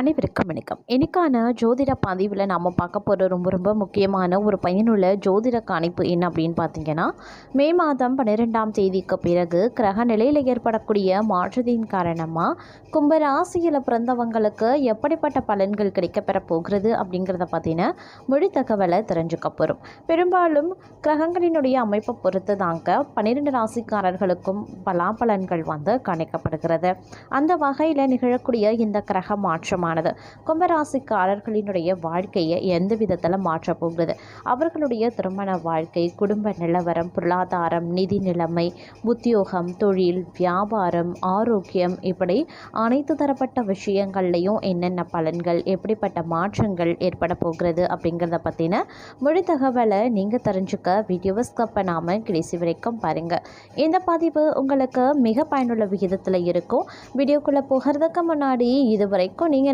அனைவருக்கும் வணக்கம். இன்னைக்கான ஜோதிட பதிவில் நாம் பார்க்க போகிற ரொம்ப ரொம்ப முக்கியமான ஒரு பயனுள்ள ஜோதிட கணிப்பு என்ன அப்படின்னு பார்த்தீங்கன்னா மே மாதம் பன்னிரெண்டாம் தேதிக்கு பிறகு கிரக நிலையில் ஏற்படக்கூடிய மாற்றத்தின் காரணமாக கும்பராசியில் பிறந்தவங்களுக்கு எப்படிப்பட்ட பலன்கள் கிடைக்கப்பெற போகிறது அப்படிங்கிறத பார்த்தீங்கன்னா மொழி தகவலை தெரிஞ்சுக்க போகிறோம் பெரும்பாலும் கிரகங்களினுடைய அமைப்பை பொறுத்து தாங்க பன்னிரெண்டு ராசிக்காரர்களுக்கும் பலாபலன்கள் வந்து கணிக்கப்படுகிறது. அந்த வகையில் நிகழக்கூடிய இந்த கிரக மாற்றம் முக்கியமானது. கும்பராசிக்காரர்களினுடைய வாழ்க்கையை எந்த விதத்தில் மாற்றப்போகுது அவர்களுடைய திருமண வாழ்க்கை குடும்ப நிலவரம் பொருளாதாரம் நிதி நிலைமை உத்தியோகம் தொழில் வியாபாரம் ஆரோக்கியம் இப்படி அனைத்து தரப்பட்ட விஷயங்கள்லையும் என்னென்ன பலன்கள் எப்படிப்பட்ட மாற்றங்கள் ஏற்பட போகிறது அப்படிங்கிறத பற்றின மொழி தகவலை நீங்கள் தெரிஞ்சுக்க வீடியோவை ஸ்கப் பண்ணாமல் கடைசி வரைக்கும் பாருங்கள் இந்த பதிவு உங்களுக்கு மிக பயனுள்ள விகிதத்தில் இருக்கும். வீடியோக்குள்ளே போகிறதுக்கு முன்னாடி இது வரைக்கும் நீங்கள்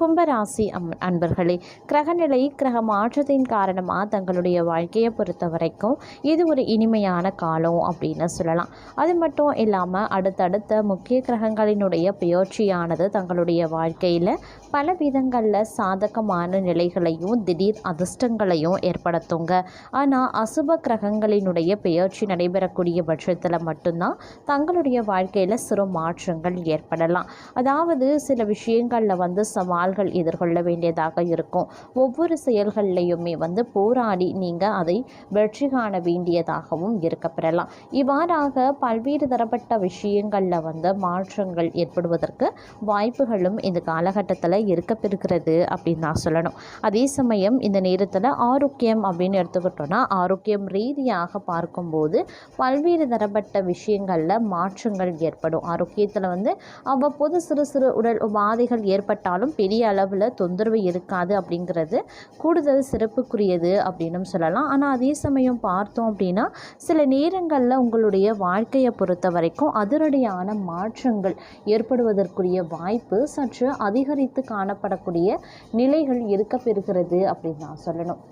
கும்பராசி அம் அன்பர்களே கிரகநிலை கிரக மாற்றத்தின் காரணமாக தங்களுடைய வாழ்க்கையை பொறுத்த வரைக்கும் இது ஒரு இனிமையான காலம் அப்படின்னு சொல்லலாம். அது மட்டும் இல்லாமல் அடுத்தடுத்த முக்கிய கிரகங்களினுடைய பெயர்ச்சியானது தங்களுடைய வாழ்க்கையில் பல விதங்களில் சாதகமான நிலைகளையும் திடீர் அதிர்ஷ்டங்களையும் ஏற்படுத்துங்க. ஆனால் அசுப கிரகங்களினுடைய பெயர்ச்சி நடைபெறக்கூடிய பட்சத்தில் மட்டும்தான் தங்களுடைய வாழ்க்கையில் சிறு மாற்றங்கள் ஏற்படலாம். அதாவது சில விஷயங்களில் வந்து சவால்கள் எதிர்கொள்ள வேண்டியதாக இருக்கும். ஒவ்வொரு செயல்கள்லையுமே வந்து போராடி நீங்கள் அதை வெற்றி காண வேண்டியதாகவும் இருக்கப்பெறலாம் இவ்வாறாக பல்வேறு தரப்பட்ட விஷயங்களில் வந்து மாற்றங்கள் ஏற்படுவதற்கு வாய்ப்புகளும் இந்த காலகட்டத்தில் இருக்கப்பெறுகிறது அப்படின்னு நான் சொல்லணும். அதே சமயம் இந்த நேரத்தில் ஆரோக்கியம் அப்படின்னு எடுத்துக்கிட்டோன்னா ஆரோக்கியம் ரீதியாக பார்க்கும்போது பல்வேறு தரப்பட்ட விஷயங்களில் மாற்றங்கள் ஏற்படும். ஆரோக்கியத்தில் வந்து அவ்வப்போது சிறு சிறு உடல் உபாதைகள் ஏற்பட்டாலும் பெரிய அளவில் தொந்தரவு இருக்காது அப்படிங்கிறது கூடுதல் சிறப்புக்குரியது அப்படின்னு சொல்லலாம். ஆனால் அதே சமயம் பார்த்தோம் அப்படின்னா சில நேரங்களில் உங்களுடைய வாழ்க்கையை பொறுத்த வரைக்கும் அதிரடியான மாற்றங்கள் ஏற்படுவதற்குரிய வாய்ப்பு சற்று அதிகரித்து காணப்படக்கூடிய நிலைகள் இருக்கப்பெறுகிறது அப்படின்னு நான் சொல்லணும்.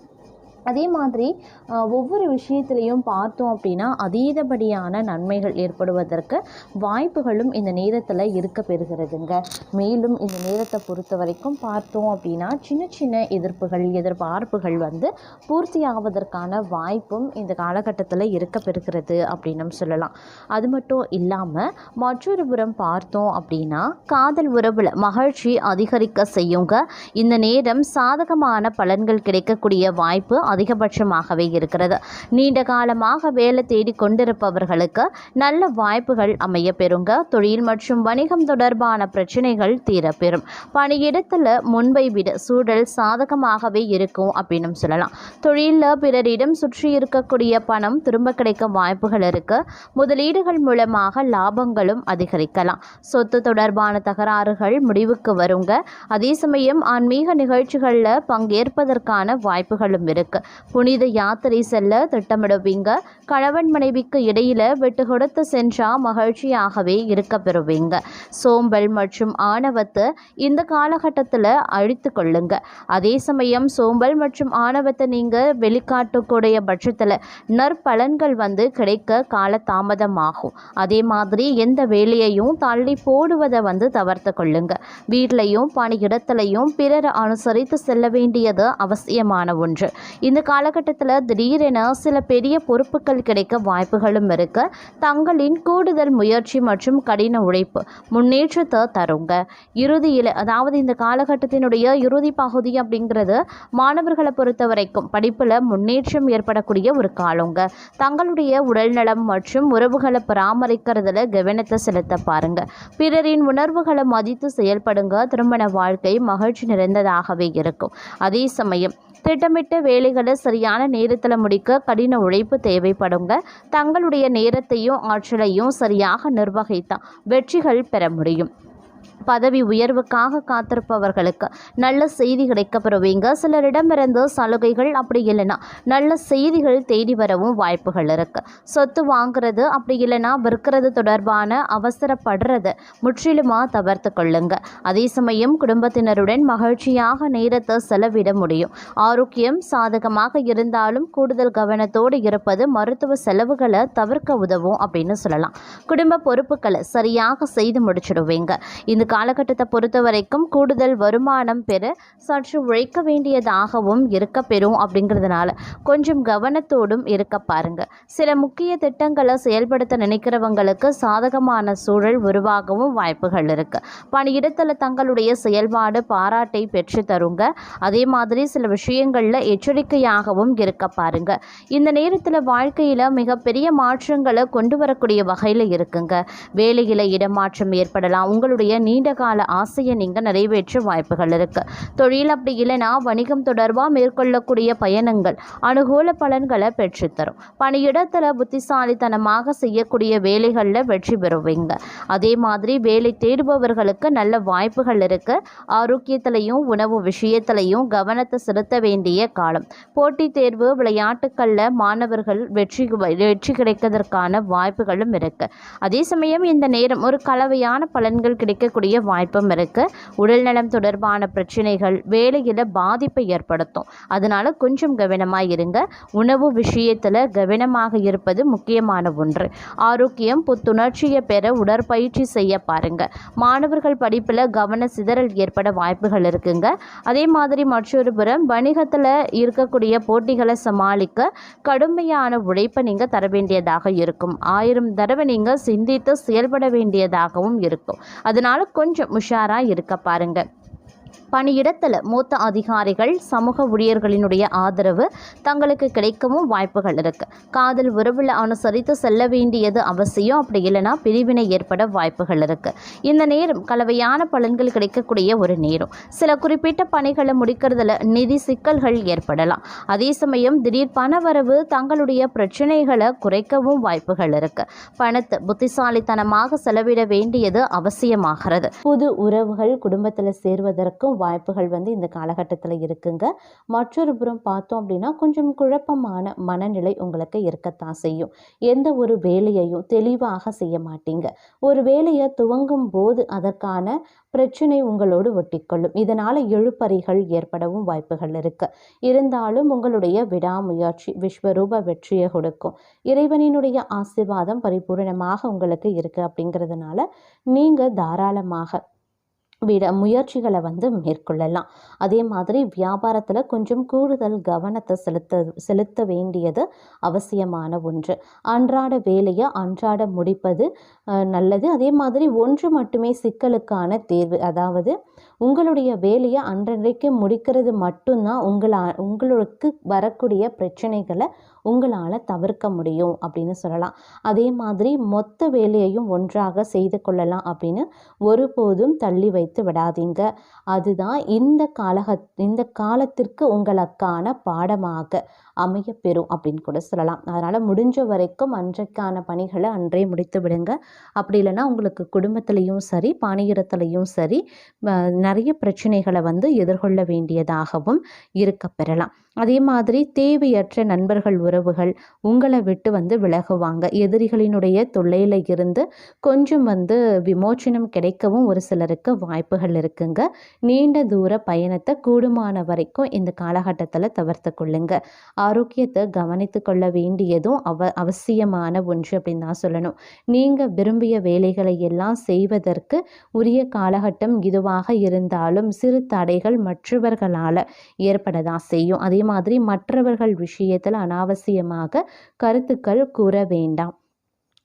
அதே மாதிரி ஒவ்வொரு விஷயத்திலையும் பார்த்தோம் அப்படின்னா அதீதபடியான நன்மைகள் ஏற்படுவதற்கு வாய்ப்புகளும் இந்த நேரத்தில் இருக்க பெறுகிறதுங்க. மேலும் இந்த நேரத்தை பொறுத்த வரைக்கும் பார்த்தோம் அப்படின்னா சின்ன சின்ன எதிர்ப்புகள் எதிர்பார்ப்புகள் வந்து பூர்த்தியாவதற்கான வாய்ப்பும் இந்த காலகட்டத்தில் இருக்க பெறுகிறது அப்படின்னு சொல்லலாம். அது மட்டும் இல்லாமல் மற்றொரு புறம் பார்த்தோம் அப்படின்னா காதல் உறவில் மகிழ்ச்சி அதிகரிக்க செய்யுங்க. இந்த நேரம் சாதகமான பலன்கள் கிடைக்கக்கூடிய வாய்ப்பு அதிகபட்சமாகவே இருக்கிறது. நீண்ட காலமாக வேலை தேடி கொண்டிருப்பவர்களுக்கு நல்ல வாய்ப்புகள் அமைய பெறுங்க தொழில் மற்றும் வணிகம் தொடர்பான பிரச்சனைகள் தீரப்பெறும். பணியிடத்தில் முன்பை விட சூழல் சாதகமாகவே இருக்கும் அப்படின்னு சொல்லலாம். தொழிலில் பிறரிடம் சுற்றி இருக்கக்கூடிய பணம் திரும்ப கிடைக்க வாய்ப்புகள் இருக்கு. முதலீடுகள் மூலமாக லாபங்களும் அதிகரிக்கலாம். சொத்து தொடர்பான தகராறுகள் முடிவுக்கு வருங்க. அதே சமயம் ஆன்மீக நிகழ்ச்சிகளில் பங்கேற்பதற்கான வாய்ப்புகளும் இருக்கு. புனித யாத்திரை செல்ல திட்டமிடுவீங்க. கணவன் மனைவிக்கு இடையில விட்டு கொடுத்து சென்றா மகிழ்ச்சியாகவே இருக்க பெறுவீங்க. சோம்பல் மற்றும் ஆணவத்தை இந்த காலகட்டத்தில் அழித்து கொள்ளுங்க. அதே சமயம் சோம்பல் மற்றும் ஆணவத்தை நீங்கள் வெளிக்காட்டக்கூடிய பட்சத்தில் நற்பலன்கள் வந்து கிடைக்க கால தாமதமாகும் அதே மாதிரி எந்த வேலையையும் தள்ளி போடுவதை வந்து தவிர்த்து கொள்ளுங்க. வீட்லையும் பணியிடத்திலையும் பிறர் அனுசரித்து செல்ல வேண்டியது அவசியமான ஒன்று. இந்த காலகட்டத்தில் திடீரென சில பெரிய பொறுப்புகள் கிடைக்க வாய்ப்புகளும் இருக்கு. தங்களின் கூடுதல் முயற்சி மற்றும் கடின உழைப்பு முன்னேற்றத்தை தருங்க. இறுதியில் அதாவது இந்த காலகட்டத்தினுடைய இறுதி பகுதி அப்படிங்கிறது மாணவர்களை பொறுத்த வரைக்கும் படிப்பில் முன்னேற்றம் ஏற்படக்கூடிய ஒரு காலங்க. தங்களுடைய உடல்நலம் மற்றும் உறவுகளை பராமரிக்கிறதுல கவனத்தை செலுத்த பாருங்க. பிறரின் உணர்வுகளை மதித்து செயல்படுங்க. திருமண வாழ்க்கை மகிழ்ச்சி நிறைந்ததாகவே இருக்கும். அதே சமயம் திட்டமிட்ட வேலைகளை சரியான நேரத்தில் முடிக்க கடின உழைப்பு தேவைப்படுங்க. தங்களுடைய நேரத்தையும் ஆற்றலையும் சரியாக நிர்வகித்தா வெற்றிகள் பெற முடியும். பதவி உயர்வுக்காக காத்திருப்பவர்களுக்கு நல்ல செய்தி கிடைக்கப்பெறுவீங்க. சிலரிடமிருந்து சலுகைகள் அப்படி இல்லைன்னா நல்ல செய்திகள் தேடி வரவும் வாய்ப்புகள் இருக்குது சொத்து வாங்குறது அப்படி இல்லைன்னா விற்கிறது தொடர்பான அவசரப்படுறத முற்றிலுமாக தவிர்த்து கொள்ளுங்க. அதே சமயம் குடும்பத்தினருடன் மகிழ்ச்சியாக நேரத்தை செலவிட முடியும். ஆரோக்கியம் சாதகமாக இருந்தாலும் கூடுதல் கவனத்தோடு இருப்பது மருத்துவ செலவுகளை தவிர்க்க உதவும் அப்படின்னு சொல்லலாம். குடும்ப பொறுப்புகளை சரியாக செய்து முடிச்சிடுவீங்க. இந்த காலகட்டத்தை பொறுத்த வரைக்கும் கூடுதல் வருமானம் பெற சற்று உழைக்க வேண்டியதாகவும் இருக்க பெறும் அப்படிங்கிறதுனால கொஞ்சம் கவனத்தோடும் இருக்க பாருங்க. சில முக்கிய திட்டங்களை செயல்படுத்த நினைக்கிறவங்களுக்கு சாதகமான சூழல் உருவாகவும் வாய்ப்புகள் இருக்கு. பணியிடத்தில் தங்களுடைய செயல்பாடு பாராட்டை பெற்று தருங்க. அதே மாதிரி சில விஷயங்களில் எச்சரிக்கையாகவும் இருக்க பாருங்க. இந்த நேரத்தில் வாழ்க்கையில் மிகப்பெரிய மாற்றங்களை கொண்டு வரக்கூடிய வகையில் இருக்குங்க. வேலையில் இடமாற்றம் ஏற்படலாம். உங்களுடைய நீண்ட கால ஆசையை நீங்கள் நிறைவேற்ற வாய்ப்புகள் இருக்கு. தொழில் அப்படி இல்லைன்னா வணிகம் தொடர்பாக மேற்கொள்ளக்கூடிய பயணங்கள் அனுகூல பலன்களை பெற்றுத்தரும். பணியிடத்தில் புத்திசாலித்தனமாக செய்யக்கூடிய வேலைகளில் வெற்றி பெறுவீங்க. அதே மாதிரி வேலை தேடுபவர்களுக்கு நல்ல வாய்ப்புகள் இருக்கு. ஆரோக்கியத்திலையும் உணவு விஷயத்திலையும் கவனத்தை செலுத்த வேண்டிய காலம். போட்டித் தேர்வு விளையாட்டுக்களில் மாணவர்கள் வெற்றி வெற்றி கிடைக்கிறதுக்கான வாய்ப்புகளும் இருக்கு. அதே சமயம் இந்த நேரம் ஒரு கலவையான பலன்கள் கிடைக்கக்கூடிய வாய்ப்பும் இருக்குது உடல்நலம் தொடர்பான பிரச்சனைகள் வேலையில் பாதிப்பை ஏற்படுத்தும். அதனால் கொஞ்சம் கவனமாக இருங்க. உணவு விஷயத்தில் கவனமாக இருப்பது முக்கியமான ஒன்று. ஆரோக்கியம் புத்துணர்ச்சியை பெற உடற்பயிற்சி செய்ய பாருங்க. மாணவர்கள் படிப்பில் கவன சிதறல் ஏற்பட வாய்ப்புகள் இருக்குங்க. அதே மாதிரி மற்றொரு புறம் வணிகத்தில் இருக்கக்கூடிய போட்டிகளை சமாளிக்க கடுமையான உழைப்பை நீங்கள் தர வேண்டியதாக இருக்கும். ஆயிரம் தடவை நீங்கள் சிந்தித்து செயல்பட வேண்டியதாகவும் இருக்கும். அதனால கொஞ்சம் உஷாராக இருக்க பாருங்க. பணியிடத்தில் மூத்த அதிகாரிகள் சமூக ஊழியர்களினுடைய ஆதரவு தங்களுக்கு கிடைக்கவும் வாய்ப்புகள் இருக்கு. காதல் உறவில் அனுசரித்து செல்ல வேண்டியது அவசியம். அப்படி இல்லைன்னா பிரிவினை ஏற்பட வாய்ப்புகள் இருக்கு. இந்த நேரம் கலவையான பலன்கள் கிடைக்கக்கூடிய ஒரு நேரம். சில குறிப்பிட்ட பணிகளை முடிக்கிறதுல நிதி சிக்கல்கள் ஏற்படலாம். அதே சமயம் திடீர் பணவரவு தங்களுடைய பிரச்சனைகளை குறைக்கவும் வாய்ப்புகள் இருக்கு. பணத்தை புத்திசாலித்தனமாக செலவிட வேண்டியது அவசியமாகிறது. புது உறவுகள் குடும்பத்தில் சேர்வதற்கும் வாய்ப்புகள் வந்து இந்த காலகட்டத்தில் இருக்குங்க. மற்றொரு புறம் பார்த்தோம் அப்படின்னா கொஞ்சம் குழப்பமான மனநிலை உங்களுக்கு இருக்கத்தான் செய்யும். எந்த ஒரு வேலையையும் தெளிவாக செய்ய மாட்டீங்க. ஒரு வேலையை துவங்கும் போது அதற்கான பிரச்சனை உங்களோடு ஒட்டிக்கொள்ளும். இதனால் எழுப்பறிகள் ஏற்படவும் வாய்ப்புகள் இருக்கு. இருந்தாலும் உங்களுடைய விடாமுயற்சி விஸ்வரூப வெற்றியை கொடுக்கும். இறைவனினுடைய ஆசீர்வாதம் பரிபூரணமாக உங்களுக்கு இருக்குது அப்படிங்கிறதுனால நீங்கள் தாராளமாக விட முயற்சிகளை வந்து மேற்கொள்ளலாம். அதே மாதிரி வியாபாரத்தில் கொஞ்சம் கூடுதல் கவனத்தை செலுத்த செலுத்த வேண்டியது அவசியமான ஒன்று. அன்றாட வேலையை அன்றாட முடிப்பது நல்லது. அதே மாதிரி ஒன்று மட்டுமே சிக்கலுக்கான தேர்வு. அதாவது உங்களுடைய வேலையை அன்றன்றைக்கு முடிக்கிறது மட்டும்தான் உங்களை உங்களுக்கு வரக்கூடிய பிரச்சனைகளை உங்களால் தவிர்க்க முடியும் அப்படின்னு சொல்லலாம். அதே மாதிரி மொத்த வேலையையும் ஒன்றாக செய்து கொள்ளலாம் அப்படின்னு ஒருபோதும் தள்ளி வைத்து விடாதீங்க. அதுதான் இந்த காலக இந்த காலத்திற்கு உங்களுக்கான பாடமாக அமையப்பெறும் அப்படின்னு கூட சொல்லலாம். அதனால் முடிஞ்ச வரைக்கும் அன்றைக்கான பணிகளை அன்றே முடித்து விடுங்க. அப்படி இல்லைன்னா உங்களுக்கு குடும்பத்திலையும் சரி பணியிடத்துலையும் சரி நிறைய பிரச்சனைகளை வந்து எதிர்கொள்ள வேண்டியதாகவும் இருக்க பெறலாம் அதே மாதிரி தேவையற்ற நண்பர்கள் உறவுகள் உங்களை விட்டு வந்து விலகுவாங்க. எதிரிகளினுடைய தொல்லையில் இருந்து கொஞ்சம் வந்து விமோச்சனம் கிடைக்கவும் ஒரு சிலருக்கு வாய்ப்புகள் இருக்குங்க. நீண்ட தூர பயணத்தை கூடுமான வரைக்கும் இந்த காலகட்டத்தில் தவிர்த்து கொள்ளுங்க. ஆரோக்கியத்தை கவனித்து கொள்ள வேண்டியதும் அவ அவசியமான ஒன்று அப்படின்னு தான் சொல்லணும். நீங்கள் விரும்பிய வேலைகளை எல்லாம் செய்வதற்கு உரிய காலகட்டம் இதுவாக இருந்தாலும் சிறு தடைகள் மற்றவர்களால் ஏற்பட தான் செய்யும். அதே மாதிரி மற்றவர்கள் விஷயத்தில் அவசியமாக கருத்துக்கள் கூற வேண்டாம்.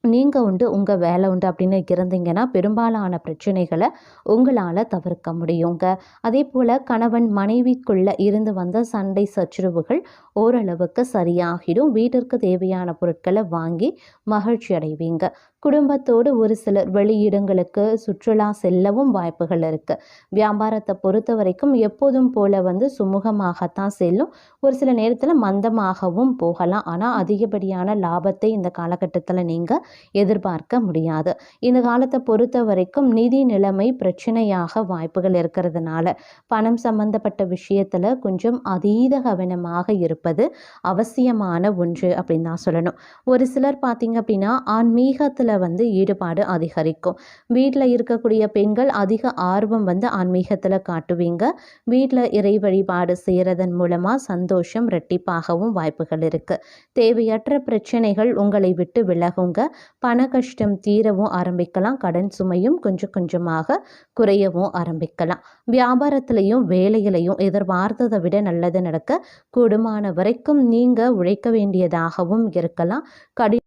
நீங்கள் உண்டு உங்கள் வேலை உண்டு அப்படின்னு இருந்தீங்கன்னா பெரும்பாலான பிரச்சனைகளை உங்களால் தவிர்க்க முடியுங்க. அதே போல் கணவன் மனைவிக்குள்ளே இருந்து வந்த சண்டை சச்சரவுகள் ஓரளவுக்கு சரியாகிடும். வீட்டிற்கு தேவையான பொருட்களை வாங்கி மகிழ்ச்சி அடைவீங்க. குடும்பத்தோடு ஒரு சிலர் வெளியிடங்களுக்கு சுற்றுலா செல்லவும் வாய்ப்புகள் இருக்குது வியாபாரத்தை பொறுத்த வரைக்கும் எப்போதும் போல வந்து சுமூகமாகத்தான் செல்லும். ஒரு சில நேரத்தில் மந்தமாகவும் போகலாம். ஆனால் அதிகப்படியான லாபத்தை இந்த காலகட்டத்தில் நீங்கள் எதிர்பார்க்க முடியாது. இந்த காலத்தை பொறுத்த வரைக்கும் நிதி நிலைமை பிரச்சனையாக வாய்ப்புகள் இருக்கிறதுனால பணம் சம்பந்தப்பட்ட விஷயத்தில் கொஞ்சம் அதீத கவனமாக இருப்பது அவசியமான ஒன்று அப்படின்னு தான் சொல்லணும். ஒரு சிலர் பார்த்தீங்க அப்படின்னா ஆன்மீகத்தில் வந்து ஈடுபாடு அதிகரிக்கும். வீட்டில் இருக்கக்கூடிய பெண்கள் அதிக ஆர்வம் வந்து ஆன்மீகத்தில் காட்டுவீங்க. வீட்டில் இறை வழிபாடு செய்கிறதன் மூலமாக சந்தோஷம் ரெட்டிப்பாகவும் வாய்ப்புகள் இருக்குது தேவையற்ற பிரச்சனைகள் உங்களை விட்டு விலகுங்க. பண கஷ்டம் தீரவும் ஆரம்பிக்கலாம். கடன் சுமையும் கொஞ்சம் கொஞ்சமாக குறையவும் ஆரம்பிக்கலாம். வியாபாரத்திலையும் வேலையிலையும் எதிர்பார்த்ததை விட நல்லது நடக்க கூடுமான வரைக்கும் நீங்கள் உழைக்க வேண்டியதாகவும் இருக்கலாம். கடி